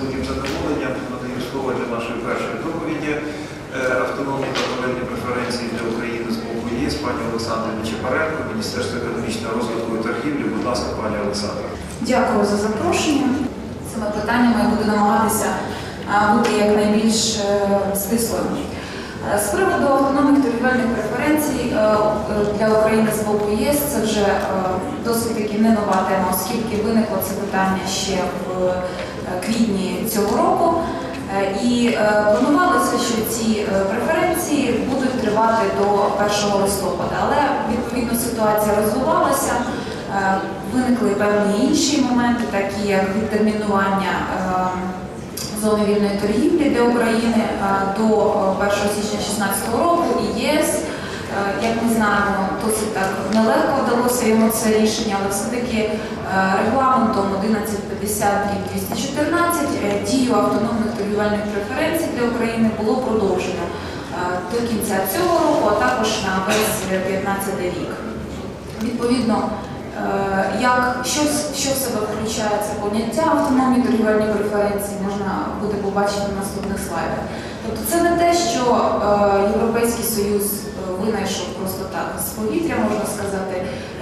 великим задоволенням надаю слово для нашої першої доповіді е, автономні торговельні преференції для України з боку ЄС пані Олександрі Нечепаренко, Міністерство економічного розвитку і торгівлі. Будь ласка, пані Олександра. Дякую за запрошення. Цими питаннями я буду намагатися бути якнайбільш е, стислою. Е, З приводу автономних торгівельних преференцій для України з боку ЄС це вже досить таки не нова тема, оскільки виникло це питання ще в квітні цього року. Е, І е, планувалося, що ці е, преференції будуть тривати до 1 листопада, але відповідно ситуація розвивалася. Е, Виникли певні інші моменти, такі як відтермінування е, зони вільної торгівлі для України е, до е, 1 січня 2016 року і ЄС. Е, Як ми знаємо, досить так нелегко вдалося йому це рішення, але все-таки е, регламентом 1150 214 е, дію автономних торгівельних преференцій для України було продовжено до кінця цього року, а також на весь 2015 рік. Відповідно, як що, що в себе включає це поняття автономні торгівельні преференції, можна буде побачити на наступних слайдах. Тобто це не те, що Європейський Союз винайшов просто так з повітря, можна сказати.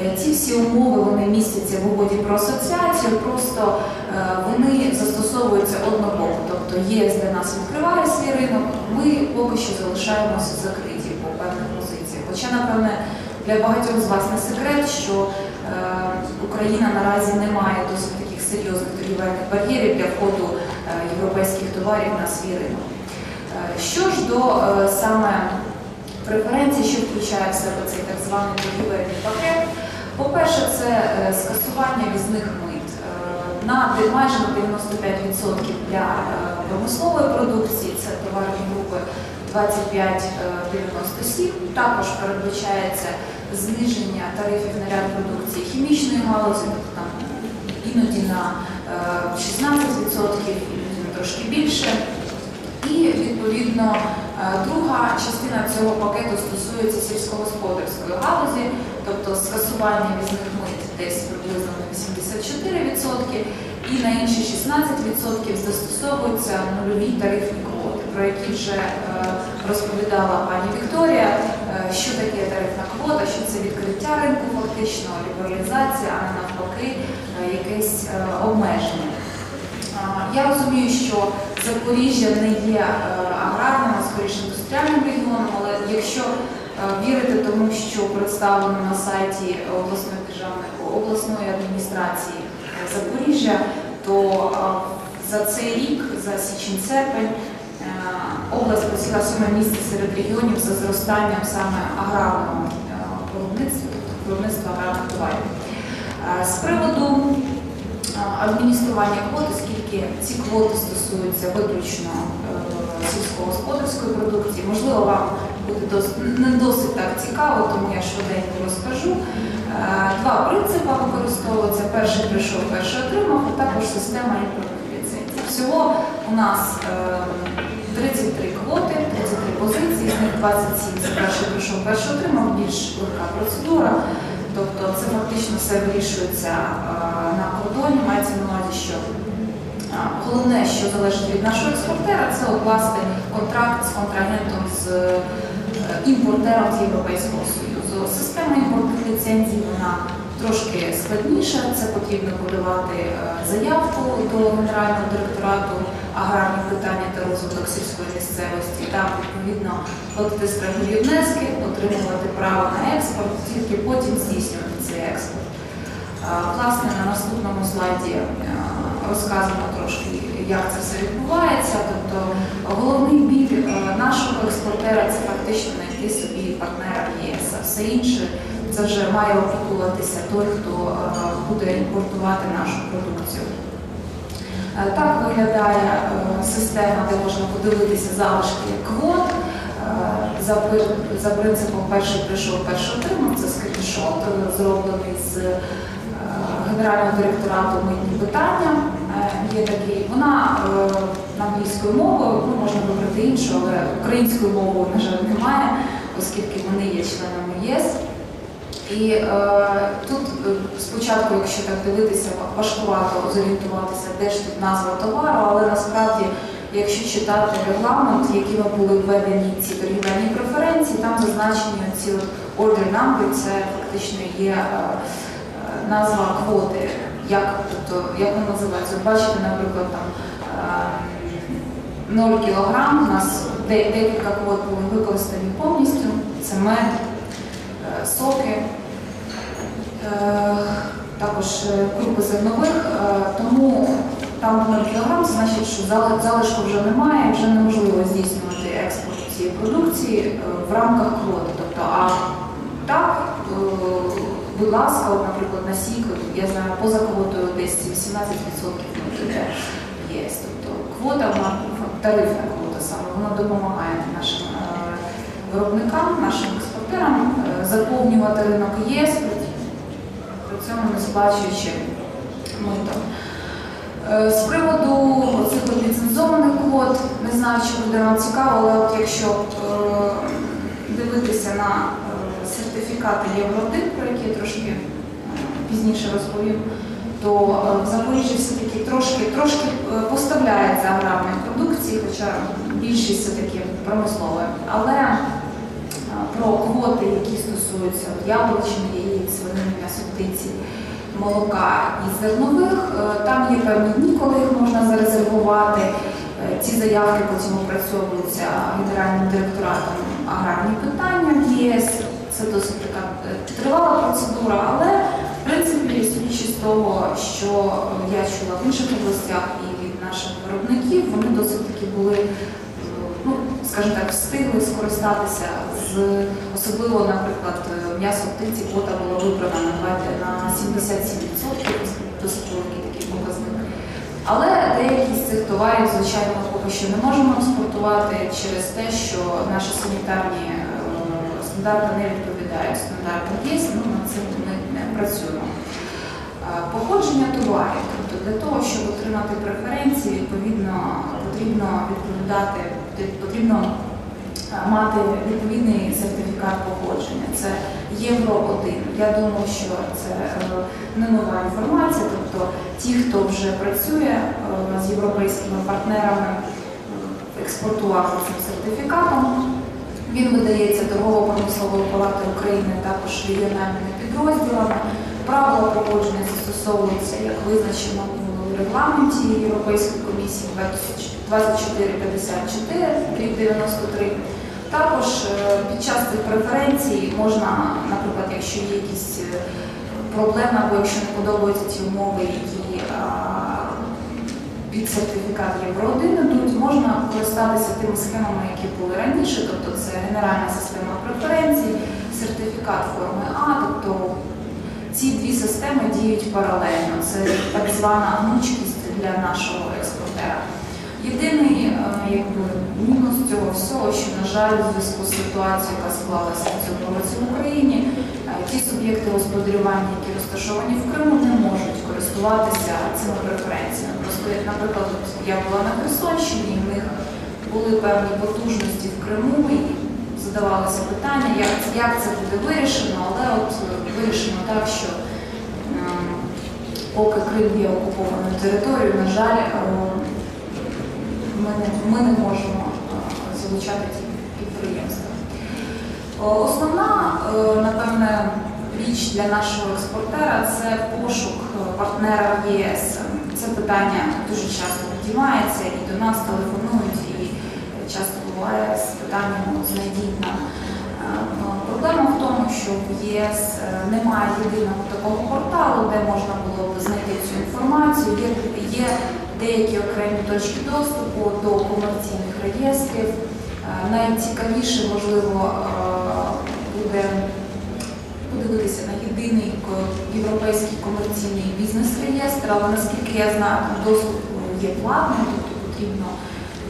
Е, Ці всі умови вони містяться в угоді про асоціацію, просто е, вони застосовуються однобоко. Тобто ЄС для нас відкриває свій ринок, ми поки що залишаємося закриті по певних позиціях. Хоча, напевне, для багатьох з вас не секрет, що е, Україна наразі не має досить таких серйозних торгівельних бар'єрів для входу європейських товарів на свій ринок. Що ж до саме преференцій, що включає в себе цей так званий торгівельний пакет, по-перше, це е, скасування візних мит е, на майже на 95% для е, промислової продукції, це товарні групи 25-97. Також передбачається зниження тарифів на ряд продукції хімічної галузі, тобто там іноді на е, 16%, іноді трошки більше. Відповідно е, друга частина цього пакету стосується сільськогосподарської галузі, тобто скасування візних мит десь приблизно на 84%, і на інші 16% застосовуються нульові тарифні квоти, про які вже е, розповідала пані Вікторія, е, що таке тарифна квота, що це відкриття ринку, фактично лібералізація, а не навпаки якесь обмеження. Я розумію, що Запоріжжя не є е, аграрним, а скоріше індустріальним регіоном, але якщо е, вірити тому, що представлено на сайті обласної державної обласної адміністрації Запоріжжя, то е, за цей рік, за січень-серпень, е, область посіла сьоме місце серед регіонів за зростанням саме аграрного виробництва, виробництва аграрних товарів. З приводу адміністрування квот, оскільки ці квоти стосуються виключно е, сільськогосподарської продукції. Можливо, вам буде не досить так цікаво, тому я швиденько розкажу. Е, Два принципи використовуються. Перший прийшов, перший отримав, а також система імпортних ліцензій. Всього у нас е, 33 квоти, 33 позиції, з них 27 це перший прийшов, перший отримав, більш легка процедура. Тобто це фактично все вирішується е, на кордоні, мається на увазі, що е, головне, що залежить від нашого експортера, це укласти контракт з контрагентом з е, імпортером з Європейського Союзу. Система імпортних ліцензій вона трошки складніша. Це потрібно подавати е, заявку до Генерального директорату аграрних питань та розвиток сільської місцевості та відповідно платити страхові внески, отримувати право на експорт, тільки потім здійснювати цей експорт. Власне, на наступному слайді е, розказано трошки, як це все відбувається. Тобто головний біль е, нашого експортера це фактично знайти собі партнера в ЄС. А все інше це вже має опікуватися той, хто е, буде імпортувати нашу продукцію. Так виглядає система, де можна подивитися залишки квот. За, за принципом перший прийшов, перший отримав. Це скріншот зроблений з Генерального директорату митні питання. Е, Є такий, вона е, англійською мовою, ну можна вибрати іншу, але українською мовою, на жаль, немає, оскільки вони є членами ЄС. І е, тут е, спочатку, якщо так дивитися, важкувато зорієнтуватися, де ж тут назва товару, але насправді, якщо читати регламент, якими були введені ці торгівельні преференції, там зазначені ці order number, це фактично є е, назва квоти, як, тобто, як вона називається. Бачите, наприклад, там е, 0 кілограм, у нас декілька квот були використані повністю, це мед, е, соки, е, також е, крупи зернових, е, тому там 0 кг, значить, що залишку вже немає, вже неможливо здійснювати експорт цієї продукції е, в рамках квоти. Тобто, а так, е, будь ласка, от, наприклад, на сік, я знаю, поза квотою десь 18% йде є. Тобто квота, тарифна квота саме, вона допомагає нашим е, виробникам, нашим експортерам е, заповнювати ринок ЄС, при- цьому не сплачуючи мито. Е, З приводу цих ліцензованих квот, не знаю, чи буде вам цікаво, але от якщо дивитися на сертифікати Євро-1, я трошки е, пізніше розповім, то е, в Запоріжжі все-таки трошки, трошки е, поставляється аграрної продукції, хоча більшість все-таки промислове. Але е, про квоти, які стосуються от яблучних яєць, свинини, м'ясо птиці, молока і зернових, е, там є певні дні, коли їх можна зарезервувати. Е, Ці заявки потім опрацьовуються Генеральним директоратом аграрні питання ЄС. Це досить така е, тривала процедура, але в принципі, судячи з того, що е, я чула в інших областях і від наших виробників, вони досить таки були, е, ну скажімо так, встигли скористатися з особливо, наприклад, м'ясо птиці кота було вибрано на 77%, досить великий такий показник. Але деякі з цих товарів, звичайно, поки що не можемо експортувати через те, що наші санітарні стандарти не відповідають стандартам ЄС, ну над цим ми не працюємо. Е, Походження товарів, тобто для того, щоб отримати преференції, відповідно потрібно відповідати, потрібно е, мати відповідний сертифікат походження. Це Євро 1. Я думаю, що це е, не нова інформація. Тобто ті, хто вже працює е, з європейськими партнерами, е, експортував цим сертифікатом. Він видається торгово-промисловою палатою України, також регіональними підрозділами. Правила походження застосовуються, як визначено в регламенті Європейської комісії 2454 рік 93. Також е, під час цих преференцій можна, наприклад, якщо є якісь е, проблеми або якщо не подобаються ті умови, які під сертифікат Євро 1 йдуть, можна користатися тими схемами, які були раніше, тобто це генеральна система преференцій, сертифікат форми А, тобто ці дві системи діють паралельно. Це так звана гнучкість для нашого експортера. Єдиний е, якби, мінус цього всього, що, на жаль, у зв'язку з ситуацією, яка склалася в цьому році в Україні, е, ті суб'єкти господарювання, які розташовані в Криму, не можуть користуватися цими преференціями. Просто, як, наприклад, я була на Херсонщині, і в них були певні потужності в Криму, і задавалося питання, як, як це буде вирішено, але от е, вирішено так, що ем, поки Крим є окупованою територією, на жаль, е, ми ми не можемо е, залучати ці підприємства. О, Основна, е, напевне, річ для нашого експортера це пошук партнера в ЄС. Це питання дуже часто підіймається і до нас телефонують, і часто буває з питанням знайдіть нам. Е, Проблема в тому, що в ЄС е, немає єдиного такого порталу, де можна було б знайти цю інформацію. Є, є деякі окремі точки доступу до комерційних реєстрів. Е, Найцікавіше, можливо, буде подивитися на єдиний європейський комерційний бізнес-реєстр, але наскільки я знаю, доступ є платним, тобто потрібно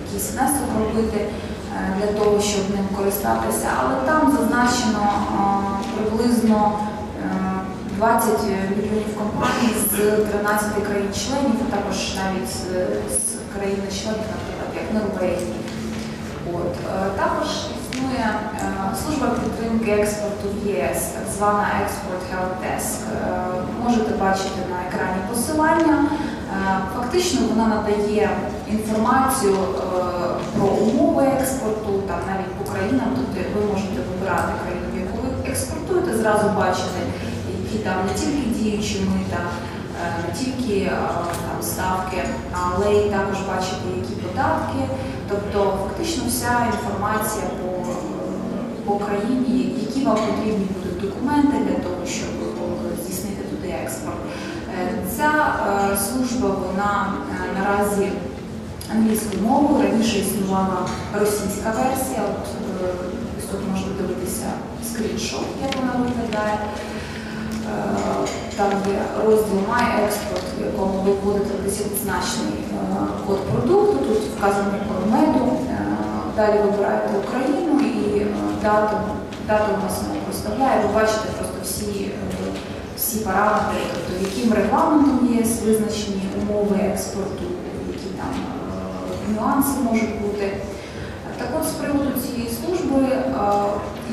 якийсь внесок робити е, для того, щоб ним користатися. Але там зазначено е, приблизно е, 20 мільйонів компаній з 13 країн-членів, а також навіть з, країни-членів, наприклад, як Норвегії. Е, Також існує е, служба підтримки експорту в ЄС, так звана Export Help Desk. Е, Можете бачити на екрані посилання. Е, Фактично вона надає інформацію про умови експорту, там навіть по країнам, тобто ви можете вибирати країну, в яку ви експортуєте, зразу бачити, які там не тільки діючі мита, не тільки там ставки, але й також бачити, які податки. Тобто фактично вся інформація по, по країні, які вам потрібні будуть документи для того, щоб здійснити туди експорт. Е, Ця е, служба вона е, наразі англійською мовою. Раніше існувала російська версія. От е, тут можна дивитися скріншот, як вона виглядає. Е, Там є розділ My Export, в якому ви вводите десятизначний е, код продукту, тут вказано. Е, Далі вибираєте Україну е, дату, дату у нас вона проставляє. Ви бачите просто всі, е, всі параметри, тобто яким регламентом є визначені умови експорту, які там е, нюанси можуть бути. Так от, з приводу цієї служби е,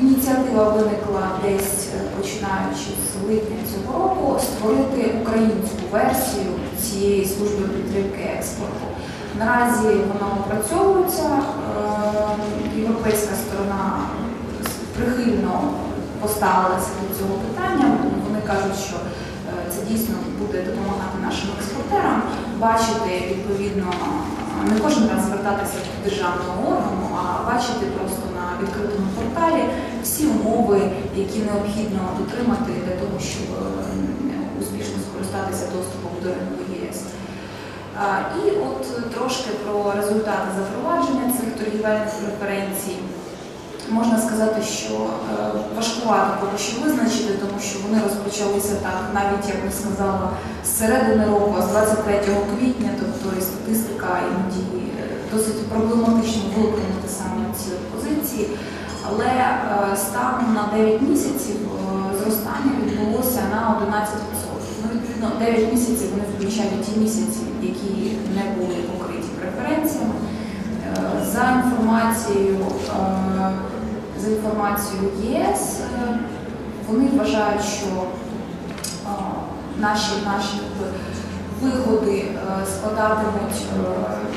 ініціатива виникла десь починаючи з липня цього року створити українську версію цієї служби підтримки експорту. Наразі вона опрацьовується. Європейська сторона прихильно поставилася до цього питання. Вони кажуть, що е, це дійсно буде допомагати нашим експортерам бачити відповідно не кожен раз звертатися до державного органу, а бачити просто на відкритому порталі всі умови, які необхідно дотримати для того, щоб е, успішно скористатися доступом до ринку ЄС. І от трошки про результати запровадження цих торгівельних преференцій. Можна сказати, що е, важкувато поки що визначити, тому що вони розпочалися так, навіть як я сказала, з середини року, з 23 квітня, тобто і статистика іноді е, досить проблематично виокремити саме ці позиції. Але е, станом на 9 місяців зростання відбулося на 11%. Ну, відповідно, 9 місяців вони включають ті місяці, які не були покриті преференціями. За інформацією, за інформацією єС, е, вони вважають, що наші, наші якби, виходи е, складатимуть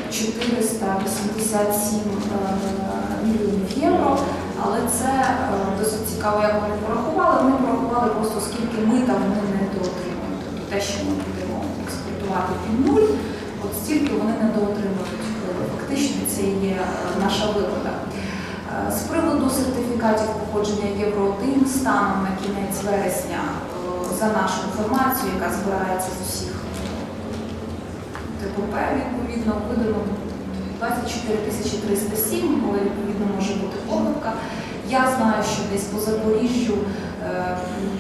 е, 487 е, мільйонів євро, але це досить цікаво, як вони порахували. Вони порахували просто скільки ми там не доотримують. Тобто те, що ми будемо експортувати під нуль, от стільки вони не доотримують. Фактично це є наша вигода. Е, З приводу сертифікатів походження Євро 1 станом на кінець вересня, е, за нашу інформацію, яка збирається з усіх ТПП, відповідно, видано 24 307, але відповідно може бути помилка. Я знаю, що десь по Запоріжжю е,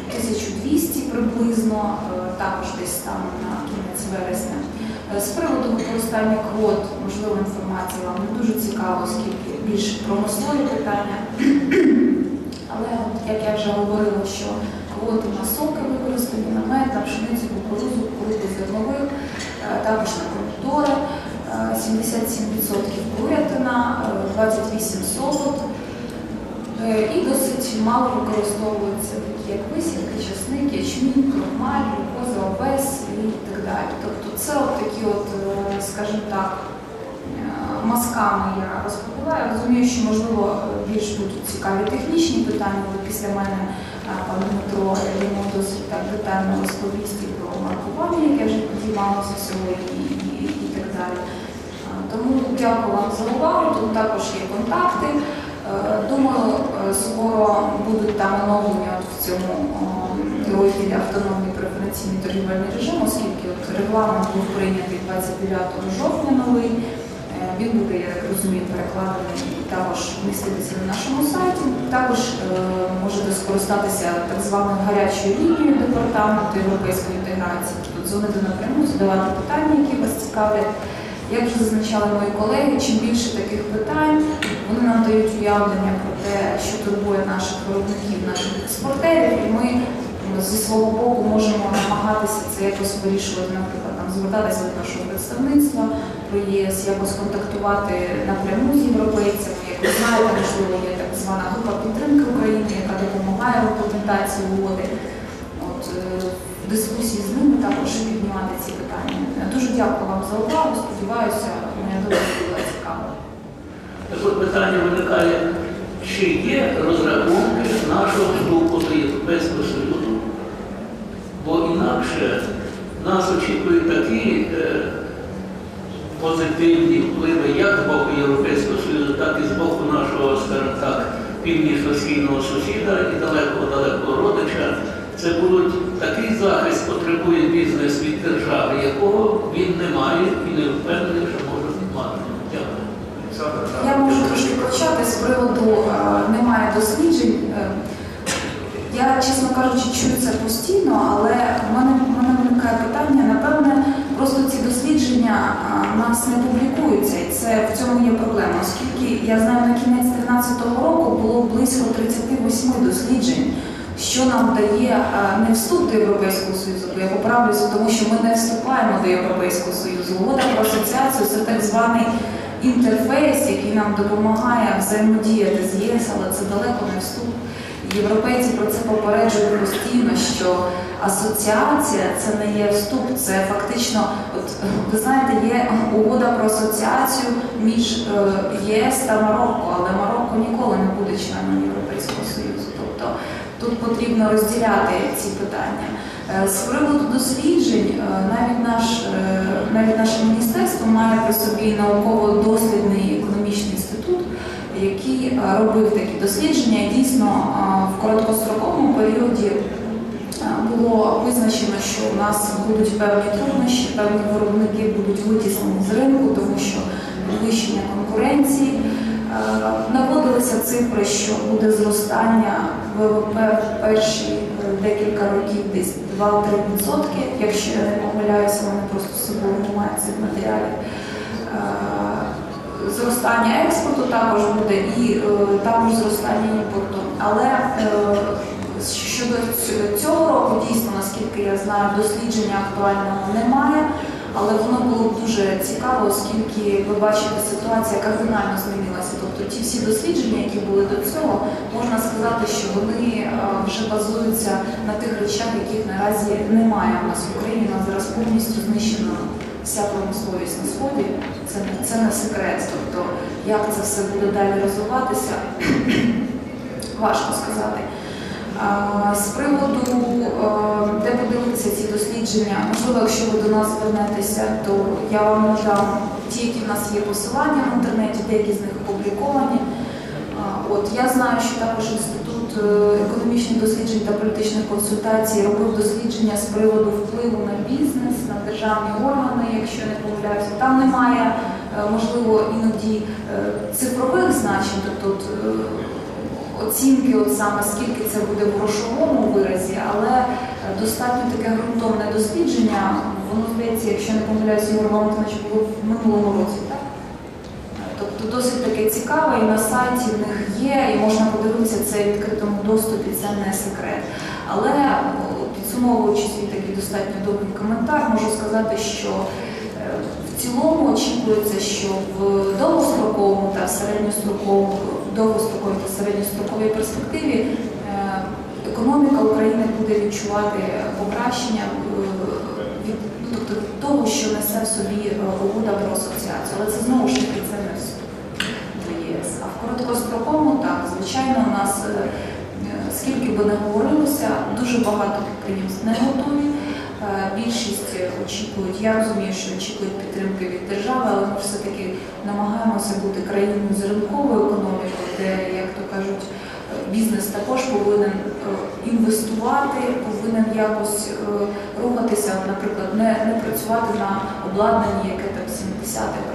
1200 приблизно, е, також десь там на кінець вересня. Е, З приводу використання квот, можливо, інформація вам не дуже цікава, оскільки більш промислові питання. Але як я вже говорила, що квоти на соки використані, на мед, на пшеницю, кукурудзу, кукурудзу зернових, е, також на помідори, е, 77% курятина, е, 28 солод. І досить мало використовуються такі як висівки, часник, ячмінь, крохмаль, овес і так далі. Тобто це от такі, от, е, скажімо так, е, мазками я розповіла. Я розумію, що можливо більш будуть цікаві технічні питання, але після мене е, пан Дмитро йому досить так детально розповість про маркування, яке вже підіймалося сьогодні, і, і так далі. Тому дякую вам за увагу. Тут також є контакти. Думаю, скоро будуть там оновлення в цьому е, розділі автономний преференційний торгівельний режим, оскільки от регламент був прийнятий 29 жовтня новий. Е, Він буде, я так розумію, перекладений і також міститися на нашому сайті. Також е, можете скористатися так званою гарячою лінією департаменту європейської інтеграції. Тут дзвонити напряму, задавати питання, які вас цікавлять. Як вже зазначали мої колеги, чим більше таких питань, вони нам дають уявлення про те, що турбує наших виробників, наших експортерів, і ми зі свого боку можемо намагатися це якось вирішувати, наприклад, там звертатися до нашого представництва про ЄС, якось контактувати напряму з європейцями, якось ви знаєте, можливо, є так звана група підтримки України, яка допомагає в імплементації угоди. От, е, в дискусії з ними також піднімати ці питання. Е, Дуже дякую вам за увагу. Сподіваюся, моя доповідь була цікава. Питання виникає, чи є розрахунки нашого вступу до Європейського Союзу? Бо інакше нас очікують такі е, позитивні впливи як з боку Європейського Союзу, так і з боку нашого, скажімо так, північно-східного сусіда і далекого-далекого родича. Це будуть такий захист потребує бізнес від держави, якого він не має і не впевнений, що може мати. Дякую. Я можу трошки почати з приводу е, немає досліджень. Я, чесно кажучи, чую це постійно, але в мене, в мене виникає питання, напевне, просто ці дослідження в нас не публікуються, і це в цьому є проблема, оскільки я знаю, на кінець 2013 року було близько 38 досліджень, що нам дає не вступ до Європейського Союзу, бо я поправлюся, тому що ми не вступаємо до Європейського Союзу. Угода про асоціацію це так званий інтерфейс, який нам допомагає взаємодіяти з ЄС, але це далеко не вступ. Європейці про це попереджують постійно, що асоціація це не є вступ, це фактично, от ви знаєте, є угода про асоціацію між е, ЄС та Марокко, але Марокко ніколи не буде членом Європейського Союзу. Тобто тут потрібно розділяти ці питання. Е, З приводу досліджень, е, навіть наш навіть наше міністерство має при собі науково-дослідний економічний інститут, який е, робив такі дослідження. Дійсно е, в короткостроковому періоді е, було визначено, що у нас будуть певні труднощі, певні виробники будуть витіснені з ринку, тому що підвищення конкуренції. Наводилися цифри, що буде зростання ВВП в перші декілька років десь 2-3%, якщо я не помиляюся, вони просто з собою не мають цих матеріалів. Зростання експорту також буде і е, також зростання імпорту. Але е, щодо цього року, дійсно, наскільки я знаю, дослідження актуального немає. Але воно було дуже цікаво, оскільки ви бачите, ситуація кардинально змінилася. Тобто ті всі дослідження, які були до цього, можна сказати, що вони е, вже базуються на тих речах, яких наразі немає у нас в Україні. Нас зараз повністю знищена вся промисловість на сході. Це це не секрет. Тобто, як це все буде далі розвиватися, важко сказати. А, З приводу, е, де подивитися ці дослідження, можливо, якщо ви до нас звернетеся, то я вам надам ті, які в нас є посилання в інтернеті, деякі з них опубліковані. От я знаю, що також інститут е, економічних досліджень та політичних консультацій робив дослідження з приводу впливу на бізнес, на державні органи, якщо не помиляюся. Там немає е, можливо іноді е, цифрових значень, тобто оцінки, от саме скільки це буде в грошовому виразі, але достатньо таке ґрунтовне дослідження. Воно здається, якщо не помиляюся, Ігор Валентинович було в минулому році, досить таке цікаве, і на сайті в них є, і можна подивитися це в відкритому доступі, це не секрет. Але підсумовуючи свій такий достатньо добрий коментар, можу сказати, що е, в цілому очікується, що в довгостроковому та середньостроковому, довгостроковій та середньостроковій перспективі е, економіка України буде відчувати покращення е, тобто того, що несе в собі е, угода про асоціацію. Але це знову ж таки це не вступ до ЄС. А в короткостроковому так, звичайно, у нас е, е, скільки би не говорилося, дуже багато підприємств не готові. Е, Більшість очікують, я розумію, що очікують підтримки від держави, але ми все-таки намагаємося бути країною з ринковою економікою, де, як то кажуть, бізнес також повинен е, інвестувати, повинен якось е, рухатися, наприклад, не, не працювати на обладнанні, яке там 70-х років або